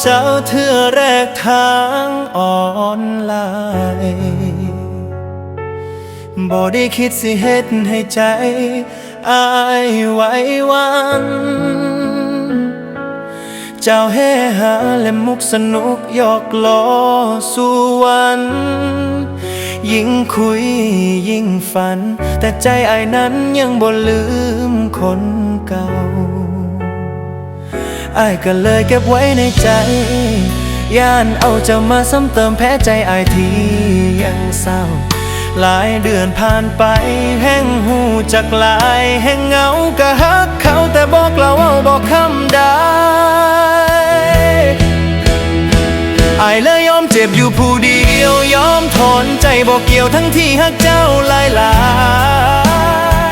เจ้าเธอแรกทางออนไลน์บ่ได้คิดสิเฮ็ดให้ใจอายไหว้วัน เจ้าเฮหาและมุกสนุกยอกล้อสู่วันยิ่งคุยยิ่งฝัน แต่ใจไอ้ายนั้นยังบ่ลืมคนเก่า อ้ายก็เลยเก็บไว้ในใจ ย่านเอาจ้ามาซ้ำเติมแพ้ใจไอ้ายที่ยังเศร้า หลายเดือนผ่านไป แห้งหูจากลาย แห้งเหงากะฮักเขาแต่บอกเราเอาบอกคำได้ไอายเลยยอมเจ็บอยู่ผู้เดียวยอมถอนใจบอกเกี่ยวทั้งที่ฮักเจ้าหลายหลา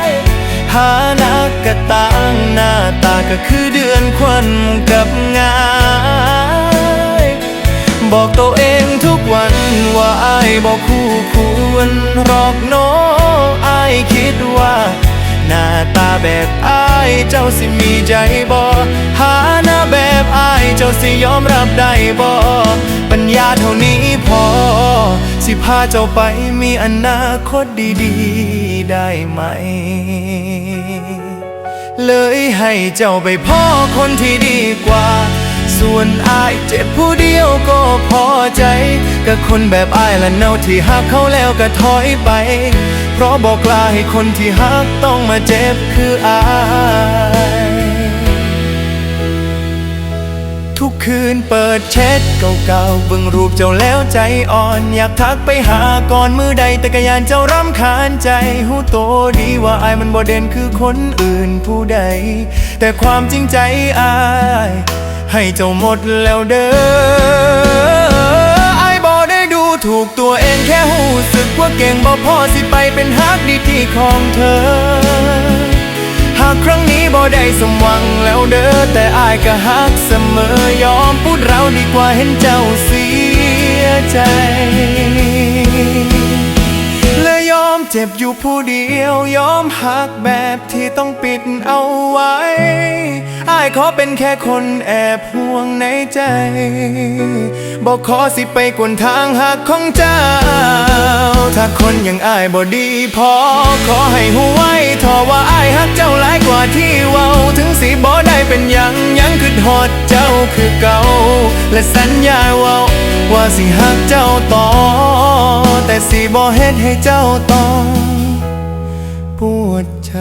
ยหานั กกะต่างหน้าตาก็คือเดือนควันกับงาย บอกตัวเองทุกวันว่าอายบอกคู่ควรรอกโนอายคิดว่า หน้าตาแบบอายเจ้าสิมีใจบ่หาหน้าแบบอายเจ้าสิยอมรับได้บ่ปัญญาเท่านี้พอ สิพาเจ้าไปมีอนาคตดีๆ ได้ไหม เลยให้เจ้าไปพ่อคนที่ดีกว่า ส่วนอายเจ็บผู้เดียวก็พอใจกับคนแบบอายละเนาที่หักเขาแล้วก็ถอยไป เพราะบอกกล้าให้คนที่หักต้องมาเจ็บคืออาย ทุกคืนเปิดแชทเก่าๆเบิ่งรูปเจ้าแล้วใจอ่อน อยากทักไปหาก่อนมือใดแต่กยานเจ้ารำคาญใจหูโตดีว่าอายมันบ่เด่นคือคนอื่นผู้ใด แต่ความจริงใจอาย ให้เจ้าหมดแล้วเด้ออายบ่ได้ดูถูกตัวเองแค่หูสึกว่าเก่งบ่พอสิไปเป็นฮักดีที่ของเธอ ได้สมหวังแล้วเด้อแต่อายก็ฮักเสมอยอมพูดเราดีกว่าเห็นเจ้าเสียใจ เจ็บอยู่ผู้เดียวยอมหักแบบที่ต้องปิดเอาไว้อายขอเป็นแค่คนแอบห่วงในใจ บอกขอสิไปกวนทางหักของเจ้า ถ้าคนอย่างอายบ่ดีพอ ขอให้หูไว้ทอว่าอายหักเจ้าหลายกว่าที่เว้า ถึงสิบ่ได้เป็นยังยังคือหอดเจ้าคือเก่า และสัญญาเว่าว่าสิหักเจ้าต่อ แต่สิบ่เฮ็ดให้เจ้าต้องปวดใจ